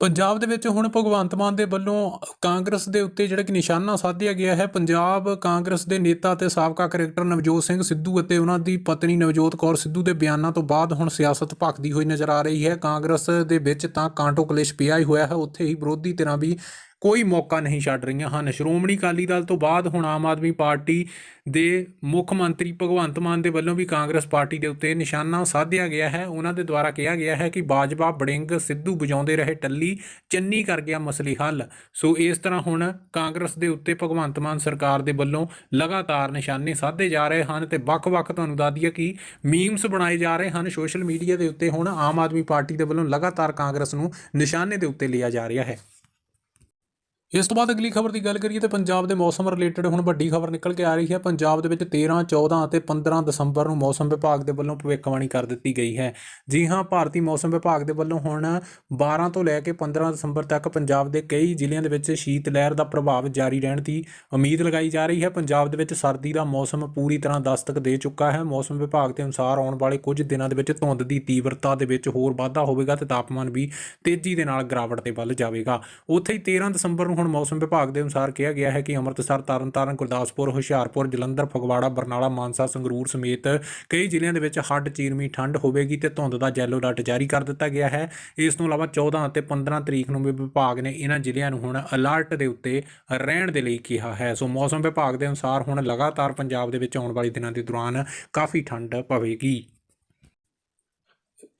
[SPEAKER 1] ਪੰਜਾਬ ਦੇ ਵਿੱਚ ਹੁਣ ਭਗਵੰਤ ਮਾਨ ਦੇ ਵੱਲੋਂ ਕਾਂਗਰਸ ਦੇ ਉੱਤੇ ਜਿਹੜਾ ਕਿ ਨਿਸ਼ਾਨਾ ਸਾਧਿਆ ਗਿਆ ਹੈ, ਪੰਜਾਬ ਕਾਂਗਰਸ ਦੇ ਨੇਤਾ ਤੇ ਸਾਬਕਾ ਕ੍ਰਿਕਟਰ ਨਵਜੋਤ ਸਿੰਘ ਸਿੱਧੂ ਅਤੇ ਉਹਨਾਂ ਦੀ ਪਤਨੀ ਨਵਜੋਤ ਕੌਰ ਸਿੱਧੂ ਦੇ ਬਿਆਨਾਂ ਤੋਂ ਬਾਅਦ ਹੁਣ ਸਿਆਸਤ ਭਖਦੀ ਹੋਈ ਨਜ਼ਰ ਆ ਰਹੀ ਹੈ। ਕਾਂਗਰਸ ਦੇ ਵਿੱਚ ਤਾਂ ਕਾਂਟੋ ਕਲੇਸ਼ ਪਿਆ ਹੀ ਹੋਇਆ ਹੈ, ਉੱਥੇ ਹੀ ਵਿਰੋਧੀ ਧਿਰਾਂ ਵੀ ਕੋਈ ਮੌਕਾ ਨਹੀਂ ਛੱਡ ਰਹੀਆਂ ਹਨ। ਸ਼੍ਰੋਮਣੀ ਅਕਾਲੀ ਦਲ ਤੋਂ ਬਾਅਦ ਹੁਣ ਆਮ ਆਦਮੀ ਪਾਰਟੀ ਦੇ ਮੁੱਖ ਮੰਤਰੀ ਭਗਵੰਤ ਮਾਨ ਦੇ ਵੱਲੋਂ ਵੀ ਕਾਂਗਰਸ ਪਾਰਟੀ ਦੇ ਉੱਤੇ ਨਿਸ਼ਾਨਾ ਸਾਧਿਆ ਗਿਆ ਹੈ। ਉਹਨਾਂ ਦੇ ਦੁਆਰਾ ਕਿਹਾ ਗਿਆ ਹੈ ਕਿ ਬਾਜਵਾ, ਬੜਿੰਗ, ਸਿੱਧੂ ਵਜਾਉਂਦੇ ਰਹੇ ਟੱਲੀ, ਚੰਨੀ ਕਰ ਗਿਆ ਮਸਲੇ ਹੱਲ। ਸੋ ਇਸ ਤਰ੍ਹਾਂ ਹੁਣ ਕਾਂਗਰਸ ਦੇ ਉੱਤੇ ਭਗਵੰਤ ਮਾਨ ਸਰਕਾਰ ਦੇ ਵੱਲੋਂ ਲਗਾਤਾਰ ਨਿਸ਼ਾਨੇ ਸਾਧੇ ਜਾ ਰਹੇ ਹਨ ਤੇ ਵੱਖ-ਵੱਖ ਤੁਹਾਨੂੰ ਦੱਸ ਦਈਏ ਕਿ ਮੀਮਸ ਬਣਾਏ ਜਾ ਰਹੇ ਹਨ। ਸੋਸ਼ਲ ਮੀਡੀਆ ਦੇ ਉੱਤੇ ਹੁਣ ਆਮ ਆਦਮੀ ਪਾਰਟੀ ਦੇ ਵੱਲੋਂ ਲਗਾਤਾਰ ਕਾਂਗਰਸ ਨੂੰ ਨਿਸ਼ਾਨੇ ਦੇ ਉੱਤੇ ਲਿਆ ਜਾ ਰਿਹਾ ਹੈ। ਇਸ ਤੋਂ ਬਾਅਦ ਅਗਲੀ ਖਬਰ ਦੀ ਗੱਲ ਕਰੀਏ ਤੇ ਪੰਜਾਬ ਦੇ ਮੌਸਮ ਰਿਲੇਟਡ ਹੁਣ ਵੱਡੀ ਖਬਰ ਨਿਕਲ ਕੇ ਆ ਰਹੀ ਹੈ। ਪੰਜਾਬ ਦੇ ਵਿੱਚ 13 14 ਅਤੇ 15 ਦਸੰਬਰ ਨੂੰ ਮੌਸਮ ਵਿਭਾਗ ਦੇ ਵੱਲੋਂ ਭਵਿੱਖਬਾਣੀ ਕਰ ਦਿੱਤੀ ਗਈ ਹੈ। ਜੀ ਹਾਂ, ਭਾਰਤੀ ਮੌਸਮ ਵਿਭਾਗ ਦੇ ਵੱਲੋਂ ਹੁਣ 12 ਤੋਂ ਲੈ ਕੇ 15 ਦਸੰਬਰ ਤੱਕ ਪੰਜਾਬ ਦੇ ਕਈ ਜ਼ਿਲ੍ਹਿਆਂ ਦੇ ਵਿੱਚ ਸ਼ੀਤ ਲਹਿਰ ਦਾ ਪ੍ਰਭਾਵ ਜਾਰੀ ਰਹਿਣ ਦੀ ਉਮੀਦ ਲਗਾਈ ਜਾ ਰਹੀ ਹੈ। ਪੰਜਾਬ ਦੇ ਵਿੱਚ ਸਰਦੀ ਦਾ ਮੌਸਮ ਪੂਰੀ ਤਰ੍ਹਾਂ ਦਸਤਕ ਦੇ ਚੁੱਕਾ ਹੈ। ਮੌਸਮ ਵਿਭਾਗ ਦੇ ਅਨੁਸਾਰ ਆਉਣ ਵਾਲੇ ਕੁਝ ਦਿਨਾਂ ਦੇ ਵਿੱਚ ਧੁੰਦ ਦੀ ਤੀਬਰਤਾ ਦੇ ਵਿੱਚ ਹੋਰ ਵਾਧਾ ਹੋਵੇਗਾ ਤੇ ਤਾਪਮਾਨ ਵੀ ਤੇਜ਼ੀ ਦੇ ਨਾਲ ਗਿਰਾਵਟ ਦੇ ਵੱਲ ਜਾਵੇਗਾ। ਉੱਥੇ ਹੀ 13 ਦਸੰਬਰ ਨੂੰ ਹੁਣ ਮੌਸਮ ਵਿਭਾਗ ਦੇ ਅਨੁਸਾਰ ਕਿਹਾ ਗਿਆ ਹੈ ਕਿ ਅੰਮ੍ਰਿਤਸਰ, ਤਰਨਤਾਰਨ, ਗੁਰਦਾਸਪੁਰ, ਹੁਸ਼ਿਆਰਪੁਰ, ਜਲੰਧਰ, ਫਗਵਾੜਾ, ਬਰਨਾਲਾ, ਮਾਨਸਾ, ਸੰਗਰੂਰ ਸਮੇਤ ਕਈ ਜ਼ਿਲ੍ਹਿਆਂ ਦੇ ਵਿੱਚ ਹੱਡ ਚੀਰਮੀ ਠੰਡ ਹੋਵੇਗੀ ਤੇ ਧੁੰਦ ਦਾ ਯੈਲੋ ਅਲਰਟ ਜਾਰੀ ਕਰ ਦਿੱਤਾ ਗਿਆ ਹੈ। ਇਸ ਤੋਂ ਇਲਾਵਾ 14 ਅਤੇ 15 ਤਰੀਕ ਨੂੰ ਵੀ ਵਿਭਾਗ ਨੇ ਇਹਨਾਂ ਜ਼ਿਲ੍ਹਿਆਂ ਨੂੰ ਹੁਣ ਅਲਰਟ ਦੇ ਉੱਤੇ ਰਹਿਣ ਦੇ ਲਈ ਕਿਹਾ ਹੈ। ਸੋ ਮੌਸਮ ਵਿਭਾਗ ਦੇ ਅਨੁਸਾਰ ਹੁਣ ਲਗਾਤਾਰ ਪੰਜਾਬ ਦੇ ਵਿੱਚ ਆਉਣ ਵਾਲੇ ਦਿਨਾਂ ਦੇ ਦੌਰਾਨ ਕਾਫੀ ਠੰਡ ਪਵੇਗੀ।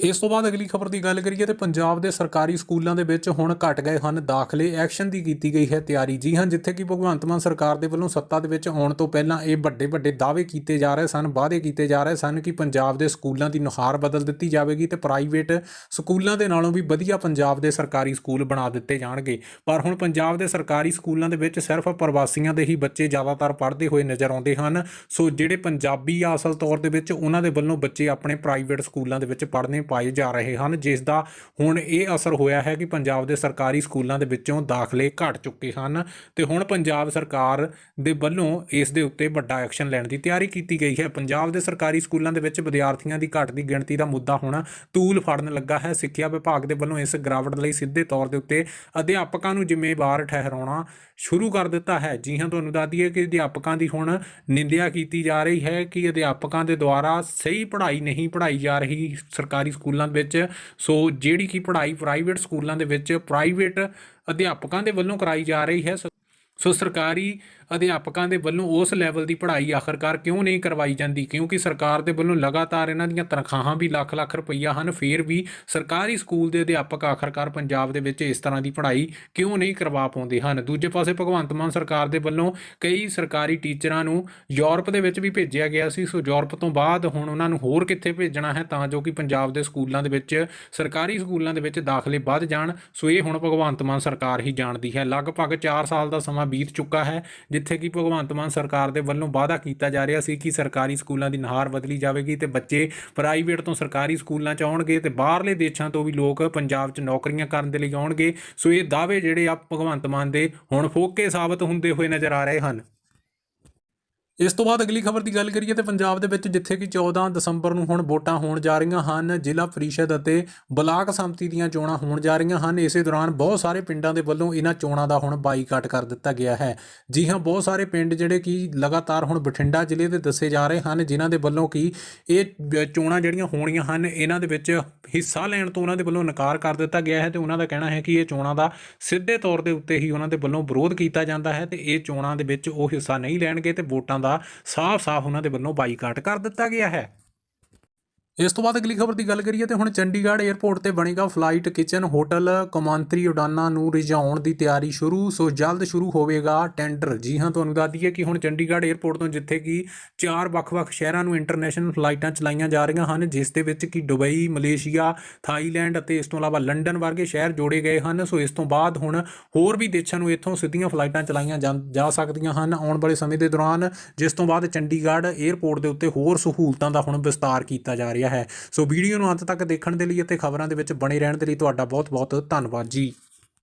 [SPEAKER 1] ਇਸ ਤੋਂ ਬਾਅਦ ਅਗਲੀ ਖਬਰ ਦੀ ਗੱਲ ਕਰੀਏ ਤੇ ਪੰਜਾਬ ਦੇ ਸਰਕਾਰੀ ਸਕੂਲਾਂ ਦੇ ਵਿੱਚ ਹੁਣ ਘਟ ਗਏ ਹਨ ਦਾਖਲੇ। ਐਕਸ਼ਨ ਦੀ ਕੀਤੀ ਗਈ ਹੈ ਤਿਆਰੀ। ਜੀ ਹਾਂ, ਜਿੱਥੇ ਕਿ ਭਗਵੰਤ ਮਾਨ ਸਰਕਾਰ ਦੇ ਵੱਲੋਂ ਸੱਤਾ ਦੇ ਵਿੱਚ ਆਉਣ ਤੋਂ ਪਹਿਲਾਂ ਇਹ ਵੱਡੇ ਵੱਡੇ ਦਾਅਵੇ ਕੀਤੇ ਜਾ ਰਹੇ ਸਨ, ਵਾਅਦੇ ਕੀਤੇ ਜਾ ਰਹੇ ਸਨ ਕਿ ਪੰਜਾਬ ਦੇ ਸਕੂਲਾਂ ਦੀ ਨੁਹਾਰ ਬਦਲ ਦਿੱਤੀ ਜਾਵੇਗੀ ਤੇ ਪ੍ਰਾਈਵੇਟ ਸਕੂਲਾਂ ਦੇ ਨਾਲੋਂ ਵੀ ਵਧੀਆ ਪੰਜਾਬ ਦੇ ਸਰਕਾਰੀ ਸਕੂਲ ਬਣਾ ਦਿੱਤੇ ਜਾਣਗੇ। ਪਰ ਹੁਣ ਪੰਜਾਬ ਦੇ ਸਰਕਾਰੀ ਸਕੂਲਾਂ ਦੇ ਵਿੱਚ ਸਿਰਫ ਪ੍ਰਵਾਸੀਆਂ ਦੇ ਹੀ ਬੱਚੇ ਜ਼ਿਆਦਾਤਰ ਪੜ੍ਹਦੇ ਹੋਏ ਨਜ਼ਰ ਆਉਂਦੇ ਹਨ। ਸੋ ਜਿਹੜੇ ਪੰਜਾਬੀ ਆ ਅਸਲ ਤੌਰ ਦੇ ਵਿੱਚ ਉਹਨਾਂ ਦੇ ਵੱਲੋਂ ਬੱਚੇ ਆਪਣੇ ਪ੍ਰਾਈਵੇਟ ਸਕੂਲਾਂ ਦੇ ਵਿੱਚ ਪੜ੍ਹਨੇ ਪਾਏ ਜਾ ਰਹੇ ਹਨ ਜਿਸ ਦਾ ਹੁਣ ਇਹ ਅਸਰ ਹੋਇਆ ਹੈ ਕਿ ਪੰਜਾਬ ਦੇ ਸਰਕਾਰੀ ਸਕੂਲਾਂ ਦੇ ਵਿੱਚੋਂ ਦਾਖਲੇ ਘਟ ਚੁੱਕੇ ਹਨ ਤੇ ਹੁਣ ਪੰਜਾਬ ਸਰਕਾਰ ਦੇ ਵੱਲੋਂ ਇਸ ਦੇ ਉੱਤੇ ਵੱਡਾ ਐਕਸ਼ਨ ਲੈਣ ਦੀ ਤਿਆਰੀ ਕੀਤੀ ਗਈ ਹੈ। ਪੰਜਾਬ ਦੇ ਸਰਕਾਰੀ ਸਕੂਲਾਂ ਦੇ ਵਿੱਚ ਵਿਦਿਆਰਥੀਆਂ ਦੀ ਘਟ ਦੀ ਗਿਣਤੀ ਦਾ ਮੁੱਦਾ ਹੁਣ ਤੂਲ ਫੜਨ ਲੱਗਾ ਹੈ। ਸਿੱਖਿਆ ਵਿਭਾਗ ਦੇ ਵੱਲੋਂ ਇਸ ਗਿਰਾਵਟ ਲਈ ਸਿੱਧੇ ਤੌਰ ਦੇ ਉੱਤੇ ਅਧਿਆਪਕਾਂ ਨੂੰ ਜ਼ਿੰਮੇਵਾਰ ਠਹਿਰਾਉਣਾ ਸ਼ੁਰੂ ਕਰ ਦਿੱਤਾ ਹੈ। ਜੀ ਹਾਂ, ਤੁਹਾਨੂੰ ਦੱਸ ਦਈਏ ਕਿ ਅਧਿਆਪਕਾਂ ਦੀ ਹੁਣ ਨਿੰਦਿਆ ਕੀਤੀ ਜਾ ਰਹੀ ਹੈ ਕਿ ਅਧਿਆਪਕਾਂ ਦੇ ਦੁਆਰਾ ਸਹੀ ਪੜ੍ਹਾਈ ਨਹੀਂ ਪੜ੍ਹਾਈ ਜਾ ਰਹੀ। ਸਰਕਾਰੀ ਸਕੂਲਾਂ ਵਿੱਚ। ਸੋ ਜਿਹੜੀ ਕਿ ਪੜ੍ਹਾਈ ਪ੍ਰਾਈਵੇਟ ਸਕੂਲਾਂ ਦੇ ਵਿੱਚ ਪ੍ਰਾਈਵੇਟ ਅਧਿਆਪਕਾਂ ਦੇ ਵੱਲੋਂ ਕਰਾਈ ਜਾ ਰਹੀ ਹੈ। ਸੋ- ਸੋ ਸਰਕਾਰੀ ਅਧਿਆਪਕਾਂ ਦੇ ਵੱਲੋਂ ਉਸ ਲੈਵਲ ਦੀ ਪੜ੍ਹਾਈ ਆਖਰਕਾਰ ਕਿਉਂ ਨਹੀਂ ਕਰਵਾਈ ਜਾਂਦੀ? ਕਿਉਂਕਿ ਸਰਕਾਰ ਦੇ ਵੱਲੋਂ ਲਗਾਤਾਰ ਇਹਨਾਂ ਦੀਆਂ ਤਨਖਾਹਾਂ ਵੀ ਲੱਖ ਲੱਖ ਰੁਪਈਆ ਹਨ, ਫਿਰ ਵੀ ਸਰਕਾਰੀ ਸਕੂਲ ਦੇ ਅਧਿਆਪਕ ਆਖਰਕਾਰ ਪੰਜਾਬ ਦੇ ਵਿੱਚ ਇਸ ਤਰ੍ਹਾਂ ਦੀ ਪੜ੍ਹਾਈ ਕਿਉਂ ਨਹੀਂ ਕਰਵਾ ਪਾਉਂਦੇ ਹਨ? ਦੂਜੇ ਪਾਸੇ ਭਗਵੰਤ ਮਾਨ ਸਰਕਾਰ ਦੇ ਵੱਲੋਂ ਕਈ ਸਰਕਾਰੀ ਟੀਚਰਾਂ ਨੂੰ ਯੂਰਪ ਦੇ ਵਿੱਚ ਵੀ ਭੇਜਿਆ ਗਿਆ ਸੀ। ਸੋ ਯੂਰਪ ਤੋਂ ਬਾਅਦ ਹੁਣ ਉਹਨਾਂ ਨੂੰ ਹੋਰ ਕਿੱਥੇ ਭੇਜਣਾ ਹੈ ਤਾਂ ਜੋ ਕਿ ਪੰਜਾਬ ਦੇ ਸਕੂਲਾਂ ਦੇ ਵਿੱਚ, ਸਰਕਾਰੀ ਸਕੂਲਾਂ ਦੇ ਵਿੱਚ ਦਾਖਲੇ ਵੱਧ ਜਾਣ। ਸੋ ਇਹ ਹੁਣ ਭਗਵੰਤ ਮਾਨ ਸਰਕਾਰ ਹੀ ਜਾਣਦੀ ਹੈ। ਲਗਭਗ 4 ਸਾਲ ਦਾ ਸਮਾਂ ਬੀਤ ਚੁੱਕਾ ਹੈ ਜਿੱਥੇ ਕਿ ਭਗਵੰਤ ਮਾਨ ਸਰਕਾਰ ਦੇ ਵੱਲੋਂ ਵਾਅਦਾ ਕੀਤਾ ਜਾ ਰਿਹਾ ਸੀ ਕਿ ਸਰਕਾਰੀ ਸਕੂਲਾਂ ਦੀ ਨਹਾਰ ਬਦਲੀ ਜਾਵੇਗੀ ਤੇ ਬੱਚੇ ਪ੍ਰਾਈਵੇਟ ਤੋਂ ਸਰਕਾਰੀ ਸਕੂਲਾਂ 'ਚ ਆਉਣਗੇ ਤੇ ਬਾਹਰਲੇ ਦੇਸ਼ਾਂ ਤੋਂ ਵੀ ਲੋਕ ਪੰਜਾਬ 'ਚ ਨੌਕਰੀਆਂ ਕਰਨ ਦੇ ਲਈ ਆਉਣਗੇ। ਸੋ ਇਹ ਦਾਅਵੇ ਜਿਹੜੇ ਆ ਭਗਵੰਤ ਮਾਨ ਦੇ ਹੁਣ ਫੋਕੇ ਸਾਬਤ ਹੁੰਦੇ ਹੋਏ ਨਜ਼ਰ ਆ ਰਹੇ ਹਨ। ਇਸ ਤੋਂ ਬਾਅਦ ਅਗਲੀ ਖਬਰ ਦੀ ਗੱਲ ਕਰੀਏ ਤੇ ਪੰਜਾਬ ਦੇ ਵਿੱਚ ਜਿੱਥੇ ਕਿ 14 ਦਸੰਬਰ ਨੂੰ ਹੁਣ ਵੋਟਾਂ ਹੋਣ ਜਾ ਰਹੀਆਂ ਹਨ, ਜ਼ਿਲ੍ਹਾ ਪ੍ਰੀਸ਼ਦ ਅਤੇ ਬਲਾਕ ਸੰਮਤੀ ਦੀਆਂ ਚੋਣਾਂ ਹੋਣ ਜਾ ਰਹੀਆਂ ਹਨ। ਇਸੇ ਦੌਰਾਨ ਬਹੁਤ ਸਾਰੇ ਪਿੰਡਾਂ ਦੇ ਵੱਲੋਂ ਇਹਨਾਂ ਚੋਣਾਂ ਦਾ ਹੁਣ ਬਾਈਕਾਟ ਕਰ ਦਿੱਤਾ ਗਿਆ ਹੈ। ਜੀ ਹਾਂ, ਬਹੁਤ ਸਾਰੇ ਪਿੰਡ ਜਿਹੜੇ ਕਿ ਲਗਾਤਾਰ ਹੁਣ ਬਠਿੰਡਾ ਜ਼ਿਲ੍ਹੇ ਦੇ ਦੱਸੇ ਜਾ ਰਹੇ ਹਨ, ਜਿਨ੍ਹਾਂ ਦੇ ਵੱਲੋਂ ਕਿ ਇਹ ਚੋਣਾਂ ਜਿਹੜੀਆਂ ਹੋਣੀਆਂ ਹਨ, ਇਹਨਾਂ ਦੇ ਵਿੱਚ ਹਿੱਸਾ ਲੈਣ ਤੋਂ ਉਹਨਾਂ ਦੇ ਵੱਲੋਂ ਨਕਾਰ ਕਰ ਦਿੱਤਾ ਗਿਆ ਹੈ ਤੇ ਉਹਨਾਂ ਦਾ ਕਹਿਣਾ ਹੈ ਕਿ ਇਹ ਚੋਣਾਂ ਦਾ ਸਿੱਧੇ ਤੌਰ ਦੇ ਉੱਤੇ ਹੀ ਉਹਨਾਂ ਦੇ ਵੱਲੋਂ ਵਿਰੋਧ ਕੀਤਾ ਜਾਂਦਾ ਹੈ ਤੇ ਇਹ ਚੋਣਾਂ ਦੇ ਵਿੱਚ ਉਹ ਹਿੱਸਾ ਨਹੀਂ ਲੈਣਗੇ ਤੇ ਵੋਟਾਂ ਦਾ ਸਾਫ਼-ਸਾਫ਼ ਉਹਨਾਂ ਦੇ ਵੱਲੋਂ ਬਾਈਕਾਟ ਕਰ ਦਿੱਤਾ ਗਿਆ ਹੈ। ਇਸ ਤੋਂ ਬਾਅਦ ਅਗਲੀ ਖਬਰ ਦੀ ਗੱਲ ਕਰੀਏ ਤੇ ਹੁਣ ਚੰਡੀਗੜ੍ਹ 에ਅਰਪੋਰਟ ਤੇ ਬਣੇਗਾ ਫਲਾਈਟ ਕਿਚਨ ਹੋਟਲ ਕੌਮਾਂਤਰੀ ਉਡਾਨਾਂ ਨੂੰ ਰਿਜਾਉਣ ਦੀ ਤਿਆਰੀ ਸ਼ੁਰੂ। ਸੋ ਜਲਦ ਸ਼ੁਰੂ ਹੋਵੇਗਾ ਟੈਂਡਰ ਜੀ ਹਾਂ, ਤੁਹਾਨੂੰ ਦੱਸ ਦਈਏ ਕਿ ਹੁਣ ਚੰਡੀਗੜ੍ਹ 에ਅਰਪੋਰਟ ਤੋਂ ਜਿੱਥੇ ਕਿ ਚਾਰ ਵੱਖ-ਵੱਖ ਸ਼ਹਿਰਾਂ ਨੂੰ ਇੰਟਰਨੈਸ਼ਨਲ ਫਲਾਈਟਾਂ ਚਲਾਈਆਂ ਜਾ ਰਹੀਆਂ ਹਨ, ਜਿਸ ਦੇ ਵਿੱਚ ਕਿ ਦੁਬਈ, ਮਲੇਸ਼ੀਆ, ਥਾਈਲੈਂਡ ਅਤੇ ਇਸ ਤੋਂ ਇਲਾਵਾ ਲੰਡਨ ਵਰਗੇ ਸ਼ਹਿਰ ਜੋੜੇ ਗਏ ਹਨ। ਸੋ ਇਸ ਤੋਂ ਬਾਅਦ ਹੁਣ ਹੋਰ ਵੀ ਦੇਸ਼ਾਂ ਨੂੰ ਇੱਥੋਂ ਸਿੱਧੀਆਂ ਫਲਾਈਟਾਂ ਚਲਾਈਆਂ ਜਾ ਸਕਦੀਆਂ ਹਨ ਆਉਣ ਵਾਲੇ ਸਮੇਂ ਦੇ ਦੌਰਾਨ, ਜਿਸ ਤੋਂ ਬਾਅਦ ਚੰਡੀਗੜ੍ਹ 에ਅਰਪੋਰਟ ਦੇ ਉੱਤੇ ਹੋਰ ਸਹੂਲਤਾਂ ਦਾ ਹੁਣ ਵਿਸਤਾਰ ਕੀਤਾ ਜਾ ਰਿਹਾ ਹੈ। ਸੋ ਵੀਡੀਓ ਨੂੰ ਅੰਤ ਤੱਕ ਦੇਖਣ ਦੇ ਲਈ ਅਤੇ ਖਬਰਾਂ ਦੇ ਵਿੱਚ ਬਣੇ ਰਹਿਣ ਦੇ ਲਈ ਤੁਹਾਡਾ ਬਹੁਤ-ਬਹੁਤ ਧੰਨਵਾਦ ਜੀ।